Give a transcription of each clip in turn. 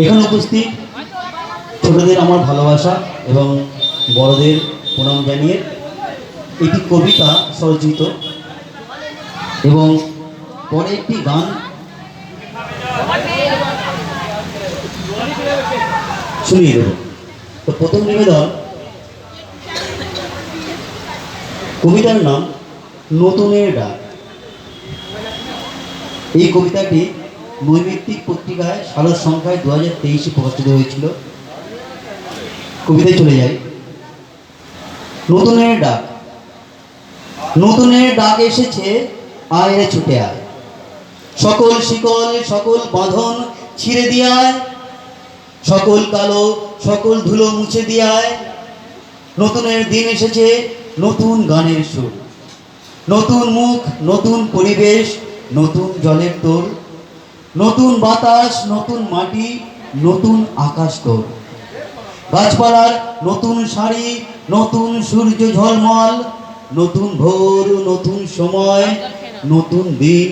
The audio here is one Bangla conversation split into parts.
এখানে উপস্থিত ছোটদের আমার ভালোবাসা এবং বড়দের প্রণাম জানিয়ে এটি কবিতা স্বরচিত এবং পরে একটি গান শুনিয়ে দেব। তো প্রথম নিবেদন, কবিতার নাম নতুনের ডাক। এই কবিতাটি নৈমিত্তিক পত্রিকায় সালোর সংখ্যায় দু হাজার তেইশে প্রকাশিত হয়েছিল। কবিতায় চলে যাই। নতুনের ডাক। নতুনের ডাক এসেছে, আয় ছুটে আয়। সকল শিকল, সকল বাঁধন ছিঁড়ে দিয়ায়। সকল কালো, সকল ধুলো মুছে দিয়ায়। নতুনের দিন এসেছে, নতুন গানের সুর। নতুন মুখ, নতুন পরিবেশ, নতুন জলের তোর নতুন বাতাস, নতুন মাটি, নতুন আকাশ তোর গাছপালার নতুন শাড়ি নতুন সূর্য ঝলমল, নতুন ভোর, নতুন সময়, নতুন দিন,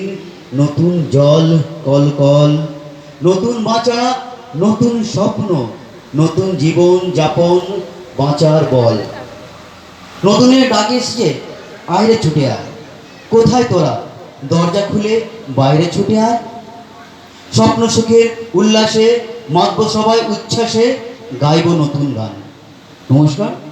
নতুন জল কল কল নতুন বাঁচা, নতুন স্বপ্ন, নতুন জীবন যাপন, বাঁচার বল। নতুনের ডাক এসছে আয়রে ছুটে আয়। কোথায় তোরা? দরজা খুলে বাইরে ছুটে আয়। স্বপ্ন সুখের উল্লাসে মদ্য সবাই উচ্ছ্বাসে গাইব নতুন গান। নমস্কার।